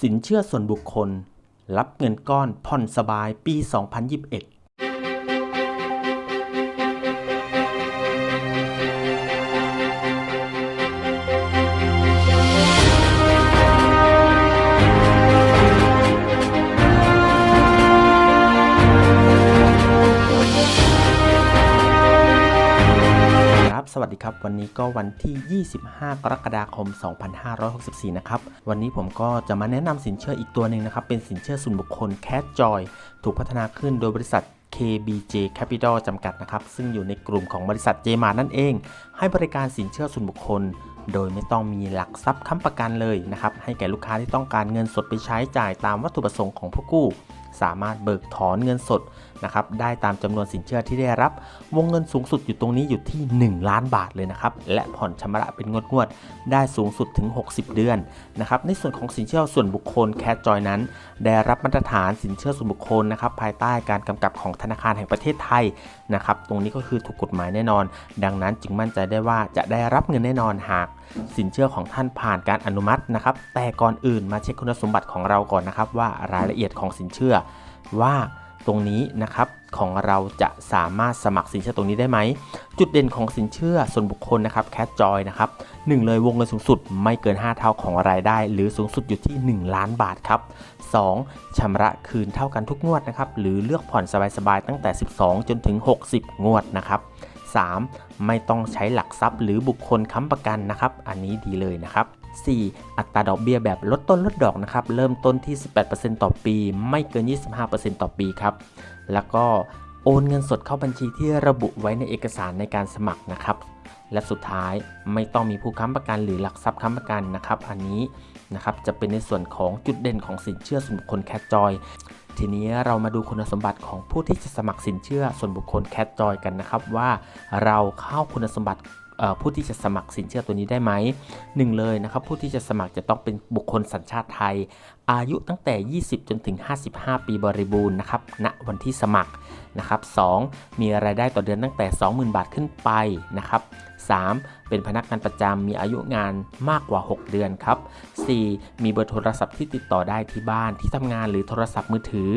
สินเชื่อส่วนบุคคล รับเงินก้อนผ่อนสบายปี 2021 สวัสดีครับ วันนี้ก็วันที่ 25 กรกฎาคม 2564 นะครับ วันนี้ผมก็จะมาแนะนำสินเชื่ออีกตัวหนึ่งนะครับ เป็นสินเชื่อส่วนบุคคล Cat Joy ถูกพัฒนาขึ้นโดยบริษัท KBJ Capital จำกัดนะครับ ซึ่งอยู่ในกลุ่มของบริษัท j m a r นั่นเอง ให้บริการสินเชื่อส่วนบุคคล โดยไม่ต้องมีหลักทรัพย์ค้ำประกันเลยนะครับ ให้แก่ลูกค้าที่ต้องการเงินสดไปใช้จ่ายตามวัตถุประสงค์ของผู้กู้ สามารถเบิกถอนเงินสดนะครับได้ตามจำนวนสินเชื่อที่ได้รับ วงเงินสูงสุดอยู่ตรงนี้อยู่ที่ 1 ล้านบาทเลยนะครับ และผ่อนชำระเป็นงวดงวดได้สูงสุดถึง 60 เดือนนะครับในส่วนของสินเชื่อส่วนบุคคลแค t จอยนั้น ได้รับมาตรฐานสินเชื่อส่วนบุคคลนะครับภายใต้การกำกับของธนาคารแห่งประเทศไทยนะครับตรงนี้ก็คือถูกกฎหมายแน่นอน ดังนั้นจึงมั่นใจได้ว่าจะได้รับเงินแน่นอนหาก สินเชื่อของท่านผ่านการอนุมัตินะครับ แต่ก่อนอื่นมาเช็คคุณสมบัติของเราก่อนนะครับ ว่ารายละเอียดของสินเชื่อ ว่าตรงนี้นะครับของเราจะสามารถสมัครสินเชื่อตรงนี้ได้ไหม จุดเด่นของสินเชื่อส่วนบุคคลนะครับแค t จอยนะครับหนึ่งเลยวงเงินสูงสุดไม่เกิน 5 เท่าของรายได้ หรือสูงสุดอยู่ที่ 1 ล้านบาทครับ 2. ชำระคืนเท่ากันทุกงวดนะครับหรือเลือกผ่อนสบายๆตั้งแต่ 12 จนถึง 60 งวดนะครับ 3. ไม่ต้องใช้หลักทรัพย์หรือบุคคลค้ำประกันนะครับ อันนี้ดีเลยนะครับ 4. อัตราดอกเบี้ยแบบลดต้นลดดอกนะครับ เริ่มต้นที่ 18%ต่อปี ไม่เกิน 25%ต่อปีครับ แล้วก็โอนเงินสดเข้าบัญชีที่ระบุไว้ในเอกสารในการสมัครนะครับ และสุดท้ายไม่ต้องมีผู้ค้ำประกันหรือหลักทรัพย์ค้ำประกันนะครับ อันนี้นะครับจะเป็นในส่วนของจุดเด่นของสินเชื่อส่วนบุคคลแค t จอย ทีนี้เรามาดูคุณสมบัติของผู้ที่จะสมัครสินเชื่อส่วนบุคคลแค t จอยกันนะครับว่าเราเข้าคุณสมบัติ ผู้ที่จะสมัครสินเชื่อตัวนี้ได้ไหมหนึ่งเลยนะครับผู้ที่จะสมัครจะต้องเป็นบุคคลสัญชาติไทย อายุตั้งแต่ 20 จนถึง 55 ปีบริบูรณ์นะครับณวันที่สมัครนะครับ 2. มีรายได้ต่อเดือนตั้งแต่ 20,000 บาทขึ้นไปนะครับ 3. เป็นพนักงานประจำมีอายุงานมากกว่า 6 เดือนครับ 4. มีเบอร์โทรศัพท์ที่ติดต่อได้ที่บ้านที่ทำงานหรือโทรศัพท์มือถือ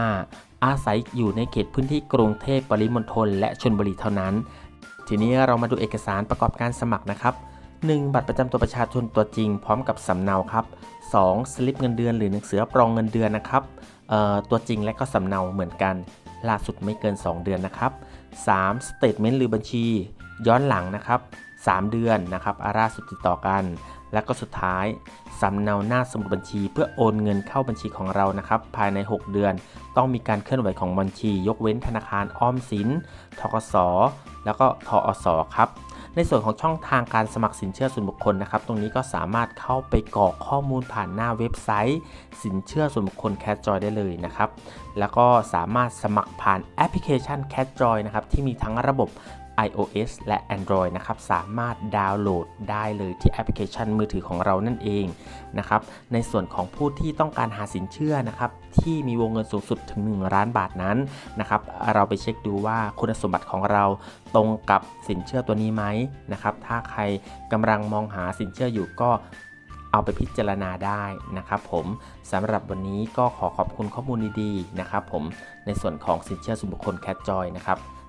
5. อาศัยอยู่ในเขตพื้นที่กรุงเทพปริมณฑลและชลบุรีเท่านั้น ทีนี้เรามาดูเอกสารประกอบการสมัครนะครับ 1. บัตรประจำตัวประชาชนตัวจริง พร้อมกับสำเนาครับ 2. สลิปเงินเดือนหรือหนังสือรับรองเงินเดือนนะครับตัวจริงและก็สำเนาเหมือนกันล่าสุดไม่เกิน 2 เดือนนะครับ 3. สเตทเมนต์หรือบัญชี ย้อนหลังนะครับ 3 เดือนนะครับอาราสุดติดต่อกัน และก็สุดท้ายสำเนาหน้าสมุดบัญชี เพื่อโอนเงินเข้าบัญชีของเรานะครับ ภายใน 6 เดือน ต้องมีการเคลื่อนไหวของบัญชี ยกเว้นธนาคารออมสินทกสแล้วก็ทอสครับในส่วนของช่องทางการสมัครสินเชื่อส่วนบุคคลนะครับ ตรงนี้ก็สามารถเข้าไปกรอกข้อมูลผ่านหน้าเว็บไซต์ สินเชื่อส่วนบุคคล Cat Joy ได้เลยนะครับ แล้วก็สามารถสมัครผ่านแอปพลิเคชัน Cat Joy นะครับที่มีทั้งระบบ iOS และ Android นะครับ สามารถดาวน์โหลดได้เลยที่แอปพลิเคชันมือถือของเรานั่นเองนะครับ ในส่วนของผู้ที่ต้องการหาสินเชื่อนะครับ ที่มีวงเงินสูงสุดถึง 1 ล้านบาทนั้นนะครับ เราไปเช็คดูว่าคุณสมบัติของเราตรงกับสินเชื่อตัวนี้ไหมนะครับ ถ้าใครกำลังมองหาสินเชื่ออยู่ก็เอาไปพิจารณาได้นะครับผมสำหรับวันนี้ก็ขอขอบคุณข้อมูลดีๆนะครับผมในส่วนของสินเชื่อส่วนบุคคลแค t จอยนะครับ